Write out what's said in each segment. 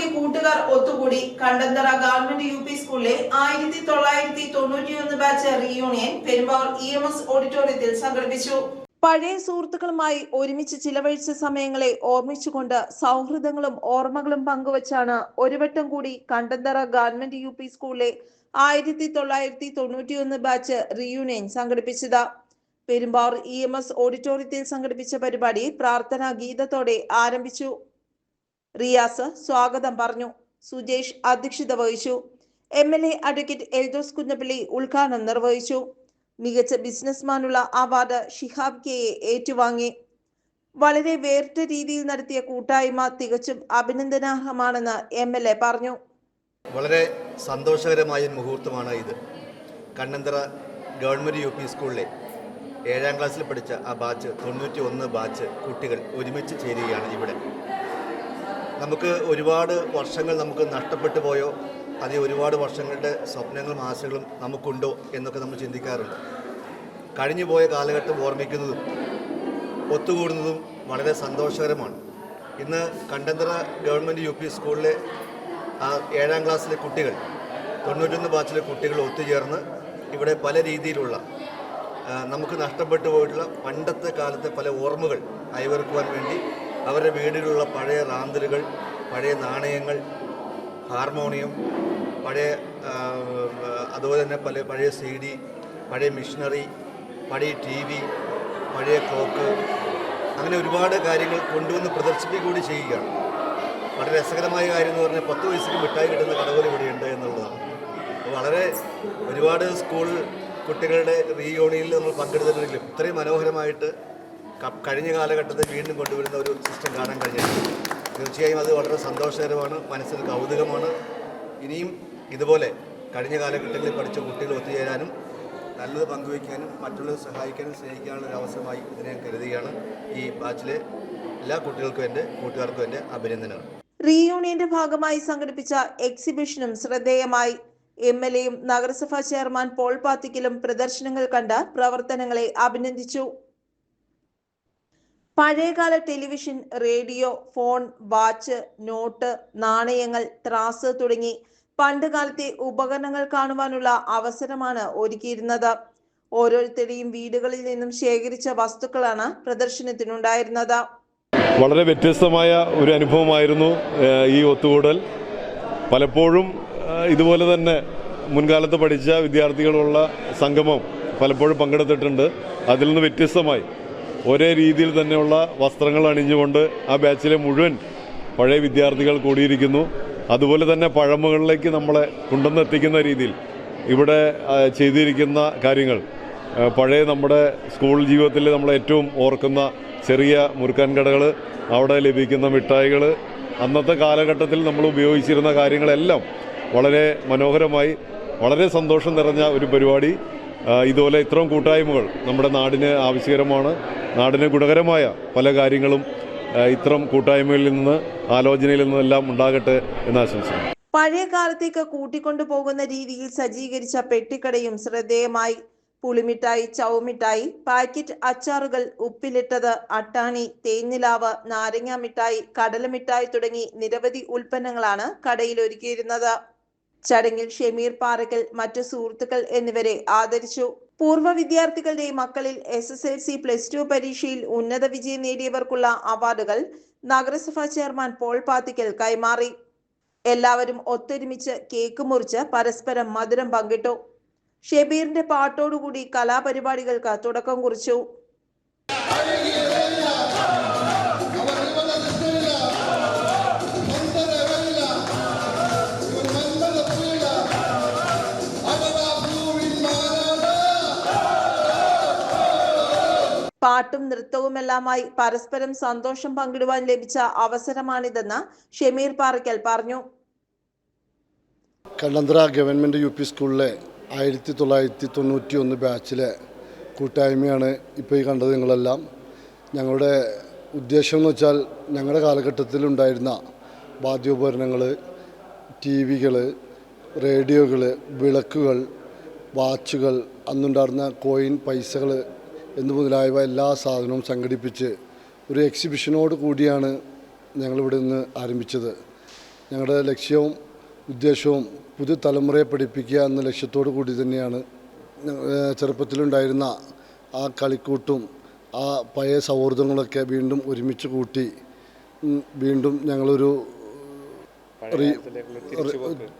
കൂടി കൂട്ടുകാർ ഒത്തുകൂടി കണ്ടന്തറ ഗവൺമെന്റ് യു പി സ്കൂളിലെ ആയിരത്തി തൊള്ളായിരത്തി തൊണ്ണൂറ്റിയൊന്ന് batch reunion Perumbavoor E M S ഓഡിറ്റോറിയത്തിൽ സംഘടിപ്പിച്ചു. പഴയ സുഹൃത്തുക്കളുമായി ഒരുമിച്ച് ചിലവഴിച്ച സമയങ്ങളെ ഓർമ്മിച്ചുകൊണ്ട് സൗഹൃദങ്ങളും ഓർമ്മകളും പങ്കുവച്ചാണ് ഒരു വട്ടം കൂടി കണ്ടന്തറ ഗവൺമെന്റ് യു പി സ്കൂളിലെ ആയിരത്തി തൊള്ളായിരത്തി തൊണ്ണൂറ്റിയൊന്ന് ബാച്ച് റീയൂണിയൻ സംഘടിപ്പിച്ചത്. പെരുമ്പാവൂർ ഇ എം എസ് ഓഡിറ്റോറിയത്തിൽ സംഘടിപ്പിച്ച പരിപാടി പ്രാർത്ഥനാ ഗീതത്തോടെ ആരംഭിച്ചു. റിയാസ് സ്വാഗതം പറഞ്ഞു. സുജേഷ് അധ്യക്ഷത വഹിച്ചു. M L A advocate Eldhose Kunjappally ഉദ്ഘാടനം നിർവഹിച്ചു. മികച്ച ബിസിനസ്മാനുള്ള അവാർഡ് ഷിഹാബ് കെയെ ഏറ്റുവാങ്ങി. വളരെ വേറിട്ട രീതിയിൽ നടത്തിയ കൂട്ടായ്മ തികച്ചും അഭിനന്ദനാർഹമാണെന്ന് എം എൽ എ പറഞ്ഞു. വളരെ സന്തോഷകരമായ മുഹൂർത്തമാണ് ഇത്. കണ്ണന്തറ ഗവൺമെന്റ് യു പി സ്കൂളിലെ ഏഴാം ക്ലാസ്സിൽ പഠിച്ച ആ ബാച്ച് തൊണ്ണൂറ്റി ഒന്ന് ബാച്ച് കുട്ടികൾ ഒരുമിച്ച് ചേരുകയാണ് ഇവിടെ. നമുക്ക് ഒരുപാട് വർഷങ്ങൾ നമുക്ക് നഷ്ടപ്പെട്ടു പോയോ? അതേ ഒരുപാട് വർഷങ്ങളുടെ സ്വപ്നങ്ങളും ആശകളും നമുക്കുണ്ടോ എന്നൊക്കെ നമ്മൾ ചിന്തിക്കാറുണ്ട്. കഴിഞ്ഞു പോയ കാലഘട്ടം ഓർമ്മിക്കുന്നതും ഒത്തുകൂടുന്നതും വളരെ സന്തോഷകരമാണ്. ഇന്ന് കണ്ടന്തറ ഗവൺമെന്റ് യു പി സ്കൂളിലെ ആ ഏഴാം ക്ലാസ്സിലെ കുട്ടികൾ തൊണ്ണൂറ്റൊന്ന് ബാച്ചിലെ കുട്ടികൾ ഒത്തുചേർന്ന് ഇവിടെ പല രീതിയിലുള്ള നമുക്ക് നഷ്ടപ്പെട്ടു പോയിട്ടുള്ള പണ്ടത്തെ കാലത്തെ പല ഓർമ്മകൾ അയവിറക്കുവാൻ വേണ്ടി അവരുടെ വീടുകളിലുള്ള പഴയ റാന്തലുകൾ പഴയ നാണയങ്ങൾ ഹാർമോണിയം പഴയ അതുപോലെ തന്നെ പല പഴയ സി ഡി പഴയ മിഷനറി പഴയ ടി വി പഴയ ക്ലോക്ക് അങ്ങനെ ഒരുപാട് കാര്യങ്ങൾ കൊണ്ടുവന്ന് പ്രദർശിപ്പിക്കുകയും ചെയ്യുകയാണ്. വളരെ രസകരമായ കാര്യം എന്ന് പറഞ്ഞാൽ പത്ത് വയസ്സിന് മിഠായി കിട്ടുന്ന കടകൾ ഇവിടെയുണ്ട് എന്നുള്ളതാണ്. വളരെ ഒരുപാട് സ്കൂൾ കുട്ടികളുടെ റീയൂണിയനിൽ നമ്മൾ പങ്കെടുത്തിട്ടുണ്ടെങ്കിലും ഇത്രയും മനോഹരമായിട്ട് കഴിഞ്ഞ കാലഘട്ടത്തിൽ വീണ്ടും കൊണ്ടുവരുന്ന ഒരു സിസ്റ്റം കാണാൻ കഴിഞ്ഞിട്ടുണ്ട്. തീർച്ചയായും അത് വളരെ സന്തോഷകരമാണ് മനസ്സിൽ കൗതുകമാണ്. ഇനിയും ഇതുപോലെ കഴിഞ്ഞ കാലഘട്ടങ്ങളിൽ പഠിച്ച കുട്ടികൾ ഒത്തുചേരാനും നല്ലത് പങ്കുവയ്ക്കാനും മറ്റുള്ളവരെ സഹായിക്കാനും സ്നേഹിക്കാനുള്ള ഒരു അവസരമായി ഇതിനെ ഞാൻ കരുതുകയാണ്. ഈ ബാച്ചിലെ എല്ലാ കുട്ടികൾക്കും എന്റെ കൂട്ടുകാർക്കും എന്റെ അഭിനന്ദനങ്ങൾ. റീയൂണിയന്റെ ഭാഗമായി സംഘടിപ്പിച്ച എക്സിബിഷനും ശ്രദ്ധേയമായി. എം എൽ എയും നഗരസഭാ ചെയർമാൻ പോൾ പാത്തിക്കലും പ്രദർശനങ്ങൾ കണ്ട് പ്രവർത്തനങ്ങളെ അഭിനന്ദിച്ചു. പഴയകാല television radio phone watch note നാണയങ്ങൾ ത്രാസ് തുടങ്ങി പണ്ട് കാലത്തെ ഉപകരണങ്ങൾ കാണുവാനുള്ള അവസരമാണ് ഒരുക്കിയിരുന്നത്. ഓരോരുത്തരെയും വീടുകളിൽ നിന്നും ശേഖരിച്ച വസ്തുക്കളാണ് പ്രദർശനത്തിനുണ്ടായിരുന്നത്. വളരെ വ്യത്യസ്തമായ ഒരു അനുഭവമായിരുന്നു ഈ ഒത്തുകൂടൽ. പലപ്പോഴും ഇതുപോലെ തന്നെ മുൻകാലത്ത് പഠിച്ച വിദ്യാർത്ഥികളുള്ള സംഗമം പലപ്പോഴും പങ്കെടുത്തിട്ടുണ്ട്. അതിൽ നിന്ന് വ്യത്യസ്തമായി ഒരേ രീതിയിൽ തന്നെയുള്ള വസ്ത്രങ്ങൾ അണിഞ്ഞുകൊണ്ട് ആ ബാച്ചിലെ മുഴുവൻ പഴയ വിദ്യാർത്ഥികൾ കൂടിയിരിക്കുന്നു. അതുപോലെ തന്നെ പഴമകളിലേക്ക് നമ്മളെ കൊണ്ടുവന്നെത്തിക്കുന്ന രീതിയിൽ ഇവിടെ ചെയ്തിരിക്കുന്ന കാര്യങ്ങൾ. പഴയ നമ്മുടെ സ്കൂൾ ജീവിതത്തിൽ നമ്മൾ ഏറ്റവും ഓർക്കുന്ന ചെറിയ മുറുക്കാൻ കടകൾ അവിടെ ലഭിക്കുന്ന മിഠായികൾ അന്നത്തെ കാലഘട്ടത്തിൽ നമ്മൾ ഉപയോഗിച്ചിരുന്ന കാര്യങ്ങളെല്ലാം വളരെ മനോഹരമായി വളരെ സന്തോഷം നിറഞ്ഞ ഒരു പരിപാടി. ഇതുപോലെ ഇത്രയും കൂട്ടായ്മകൾ നമ്മുടെ നാടിന് ആവശ്യകരമാണ്. നാടിന് ഗുണകരമായ പല കാര്യങ്ങളും ഇത്തരം കൂട്ടായ്മയിൽ നിന്ന് ആലോചനയിൽ നിന്നെല്ലാം ഉണ്ടാകട്ടെ എന്ന് ആശംസിക്കുന്നു. പഴയ കാലത്തേക്ക് കൂട്ടിക്കൊണ്ടു പോകുന്ന രീതിയിൽ സജ്ജീകരിച്ച പെട്ടിക്കടയും ശ്രദ്ധേയമായി. പുളിമിഠായി ചൗമിഠായി പാക്കറ്റ് അച്ചാറുകൾ ഉപ്പിലിട്ടത് അട്ടാണി തേന്നിലാവ് നാരങ്ങ മിഠായി കടലമിഠായി തുടങ്ങി നിരവധി ഉൽപ്പന്നങ്ങളാണ് കടയിൽ ഒരുക്കിയിരുന്നത്. ചടങ്ങിൽ ഷമീർ പാറക്കൽ മറ്റു സുഹൃത്തുക്കൾ എന്നിവരെ ആദരിച്ചു. പൂർവ വിദ്യാർത്ഥികളുടെ മക്കളിൽ S S L C plus two പരീക്ഷയിൽ ഉന്നത വിജയം നേടിയവർക്കുള്ള അവാർഡുകൾ നഗരസഭാ ചെയർമാൻ പോൾ പാത്തിക്കൽ കൈമാറി. എല്ലാവരും ഒത്തൊരുമിച്ച് കേക്ക് മുറിച്ച് പരസ്പരം മധുരം പങ്കിട്ടു. ഷെബീറിന്റെ പാട്ടോടുകൂടി കലാപരിപാടികൾക്ക് തുടക്കം കുറിച്ചു. പാട്ടും നൃത്തവുമെല്ലാമായി പരസ്പരം സന്തോഷം പങ്കിടുവാൻ ലഭിച്ച അവസരമാണിതെന്ന് ഷമീർ പാറയ്ക്കൽ പറഞ്ഞു. കണ്ണന്ത്ര ഗവൺമെന്റ് യു പി സ്കൂളിലെ ആയിരത്തി തൊള്ളായിരത്തി തൊണ്ണൂറ്റി ഒന്ന് ബാച്ചിലെ കൂട്ടായ്മയാണ് ഇപ്പോൾ ഈ കണ്ടത് നിങ്ങളെല്ലാം. ഞങ്ങളുടെ ഉദ്ദേശം എന്ന് വെച്ചാൽ ഞങ്ങളുടെ കാലഘട്ടത്തിലുണ്ടായിരുന്ന വാദ്യോപകരണങ്ങൾ ടി വികൾ റേഡിയോകൾ വിളക്കുകൾ വാച്ചുകൾ അന്നുണ്ടായിരുന്ന കോയിൻ പൈസകൾ എന്ന് മുതലായവ എല്ലാ സാധനവും സംഘടിപ്പിച്ച് ഒരു എക്സിബിഷനോട് കൂടിയാണ് ഞങ്ങളിവിടെ നിന്ന് ആരംഭിച്ചത്. ഞങ്ങളുടെ ലക്ഷ്യവും ഉദ്ദേശവും പുതിയ തലമുറയെ പഠിപ്പിക്കുക എന്ന ലക്ഷ്യത്തോടു കൂടി തന്നെയാണ് ചെറുപ്പത്തിലുണ്ടായിരുന്ന ആ കളിക്കൂട്ടും ആ പഴയ സൗഹൃദങ്ങളൊക്കെ വീണ്ടും ഒരുമിച്ച് കൂട്ടി വീണ്ടും ഞങ്ങളൊരു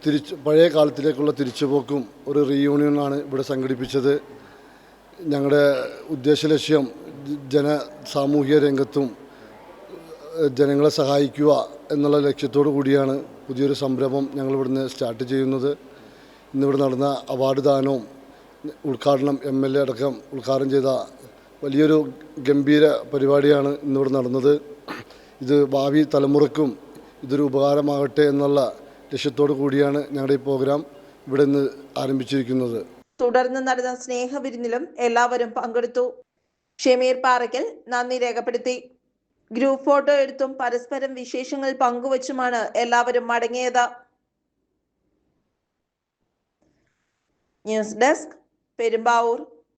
തിരിച്ച് പഴയ കാലത്തിലേക്കുള്ള തിരിച്ചുപോക്കും ഒരു റീയൂണിയനാണ് ഇവിടെ സംഘടിപ്പിച്ചത്. ഞങ്ങളുടെ ഉദ്ദേശലക്ഷ്യം ജന സാമൂഹിക രംഗത്തും ജനങ്ങളെ സഹായിക്കുക എന്നുള്ള ലക്ഷ്യത്തോടു കൂടിയാണ് പുതിയൊരു സംരംഭം ഞങ്ങൾ ഇവിടുന്ന് സ്റ്റാർട്ട് ചെയ്യുന്നത്. ഇന്നിവിടെ നടന്ന അവാർഡ് ദാനവും ഉദ്ഘാടനം എം എൽ എ അടക്കം ഉദ്ഘാടനം ചെയ്ത വലിയൊരു ഗംഭീര പരിപാടിയാണ് ഇന്നിവിടെ നടന്നത്. ഇത് ഭാവി തലമുറക്കും ഇതൊരു ഉപകാരമാകട്ടെ എന്നുള്ള ലക്ഷ്യത്തോടു കൂടിയാണ് ഞങ്ങളുടെ ഈ പ്രോഗ്രാം ഇവിടെ നിന്ന് ആരംഭിച്ചിരിക്കുന്നത്. തുടർന്ന് നടന്ന സ്നേഹവിരുന്നിലും എല്ലാവരും പങ്കെടുത്തു. ഷമീർ പാറയ്ക്കൽ നന്ദി രേഖപ്പെടുത്തി. ഗ്രൂപ്പ് ഫോട്ടോ എടുത്തും പരസ്പരം വിശേഷങ്ങൾ പങ്കുവച്ചുമാണ് എല്ലാവരും മടങ്ങിയത്. News desk Perumbavoor.